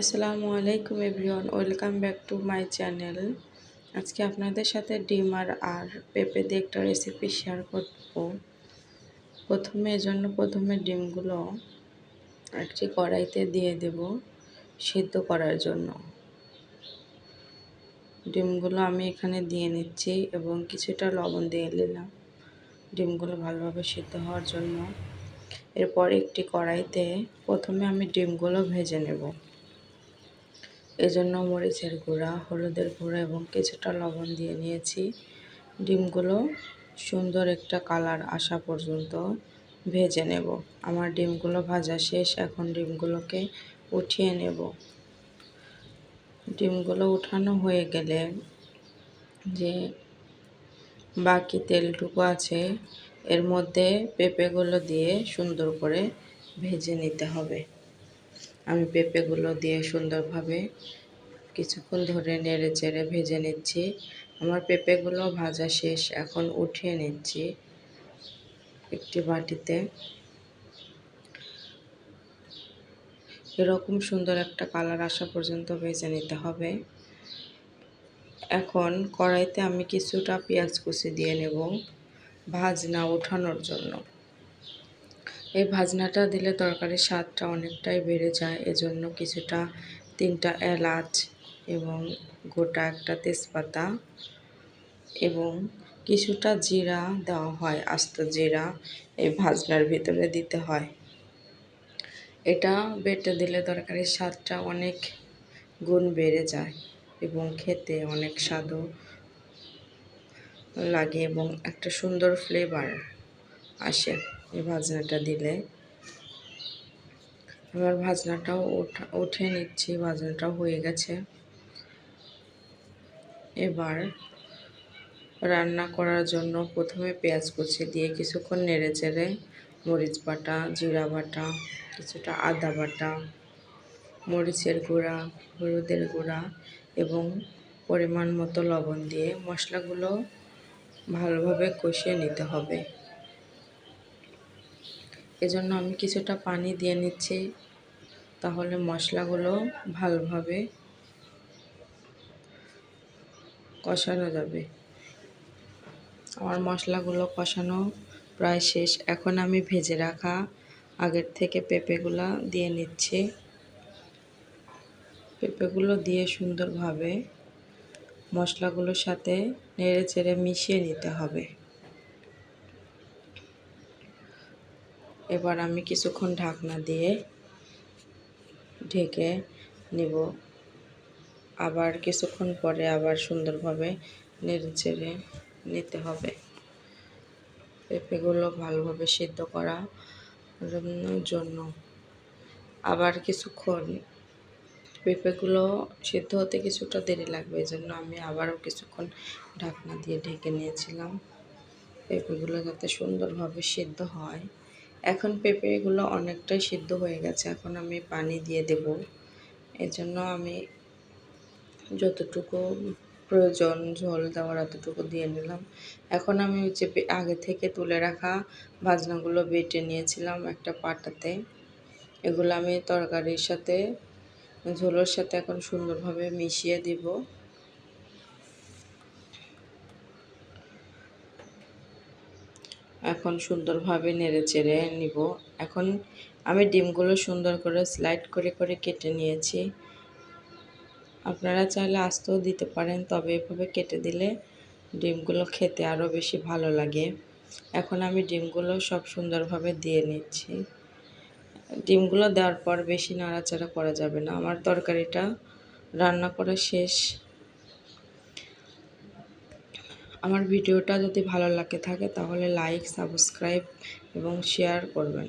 আসসালামু আলাইকুম everyone, welcome back to my channel. আজকে আপনাদের সাথে ডিম আর আর পেঁপে দিয়ে একটা রেসিপি শেয়ার করব। প্রথমে এজন্য প্রথমে ডিমগুলো একটি কড়াইতে দিয়ে দেব সিদ্ধ করার জন্য। ডিমগুলো আমি এখানে দিয়ে নিচ্ছি এবং কিছুটা লবণ দিয়ে নিলাম। ডিমগুলো ভালোভাবে সিদ্ধ হওয়ার জন্য। এরপর একটি কড়াইতে প্রথমে আমি ডিমগুলো ভেজে নেব। এজন্য মরিচের গুঁড়া, হলুদের গুঁড়া এবং কিছুটা লবণ দিয়ে নিয়েছি। ডিমগুলো সুন্দর একটা কালার আসা পর্যন্ত ভেজে নেব। আমার ডিমগুলো ভাজা শেষ, এখন ডিমগুলোকে উঠিয়ে নেব। ডিমগুলো উঠানো হয়ে গেলে যে বাকি তেলটুকু আছে, এর মধ্যে পেঁপেগুলো দিয়ে সুন্দর করে ভেজে নিতে হবে। আমি পেঁপেগুলো দিয়ে সুন্দরভাবে কিছুক্ষণ ধরে নেড়ে চেড়ে ভেজে নিচ্ছি। আমার পেঁপেগুলো ভাজা শেষ, এখন উঠিয়ে নিচ্ছি একটি বাটিতে। এরকম সুন্দর একটা কালার আসা পর্যন্ত ভেজে নিতে হবে। এখন কড়াইতে আমি কিছুটা পেঁয়াজ কুচি দিয়ে নেব ভাজনা ওঠানোর জন্য। এই ভাজনাটা দিলে তরকারির স্বাদটা অনেকটাই বেড়ে যায়। এজন্য কিছুটা, তিনটা এলাচ এবং গোটা একটা তেজপাতা এবং কিছুটা জিরা দেওয়া হয়, আস্ত জিরা এই ভাজনার ভিতরে দিতে হয়। এটা বেটে দিলে তরকারির স্বাদটা অনেক গুণ বেড়ে যায় এবং খেতে অনেক স্বাদও লাগে এবং একটা সুন্দর ফ্লেভার আসে। এই ভাজনাটা দিলে। এবার ভাজনাটাও উঠে নিচ্ছি, ভাজনাটাও হয়ে গেছে। এবার রান্না করার জন্য প্রথমে পেঁয়াজ কুচি দিয়ে কিছুক্ষণ নেড়ে চেড়ে মরিচ বাটা, জিরা বাটা, কিছুটা আদা বাটা, মরিচের গুঁড়া, হলুদের গুঁড়া এবং পরিমাণ মতো লবণ দিয়ে মশলাগুলো ভালোভাবে কষিয়ে নিতে হবে। এজন্য আমি কিছুটা পানি দিয়ে নিচ্ছি, তাহলে মশলাগুলো ভালোভাবে কষানো যাবে। আমার মশলাগুলো কষানো প্রায় শেষ। এখন আমি ভেজে রাখা আগের থেকে পেঁপেগুলো দিয়ে নিচ্ছি। পেঁপেগুলো দিয়ে সুন্দরভাবে মশলাগুলোর সাথে নেড়ে চেড়ে মিশিয়ে নিতে হবে। এবার আমি কিছুক্ষণ ঢাকনা দিয়ে ঢেকে নিব। আবার কিছুক্ষণ পরে আবার সুন্দরভাবে নেড়ে চেড়ে নিতে হবে। পেঁপেগুলো ভালোভাবে সিদ্ধ করা জন্য। আবার কিছুক্ষণ পেঁপেগুলো সিদ্ধ হতে কিছুটা দেরি লাগবে এই জন্য আমি আবারও কিছুক্ষণ ঢাকনা দিয়ে ঢেকে নিয়েছিলাম। পেঁপেগুলো যাতে সুন্দরভাবে সিদ্ধ হয়। এখন পেঁপেগুলো অনেকটাই সিদ্ধ হয়ে গেছে, এখন আমি পানি দিয়ে দেব। এজন্য আমি যতটুকু প্রয়োজন ঝোল দেওয়ার এতটুকু দিয়ে নিলাম। এখন আমি যে আগে থেকে তুলে রাখা ভাজনাগুলো বেটে নিয়েছিলাম একটা পাটাতে। এগুলো আমি তরকারির সাথে, ঝোলের সাথে এখন সুন্দরভাবে মিশিয়ে দিব। এখন সুন্দরভাবে নেড়ে চেড়ে নিব। এখন আমি ডিমগুলো সুন্দর করে স্লাইড করে করে কেটে নিয়েছি। আপনারা চাইলে আস্তেও দিতে পারেন, তবে এভাবে কেটে দিলে ডিমগুলো খেতে আরও বেশি ভালো লাগে। এখন আমি ডিমগুলো সব সুন্দরভাবে দিয়ে নিচ্ছি। ডিমগুলো দেওয়ার পর বেশি নাড়াচাড়া করা যাবে না। আমার তরকারিটা রান্না করা শেষ। আমার ভিডিওটা যদি ভালো লাগে থাকে তাহলে লাইক সাবস্ক্রাইব এবং শেয়ার করবেন।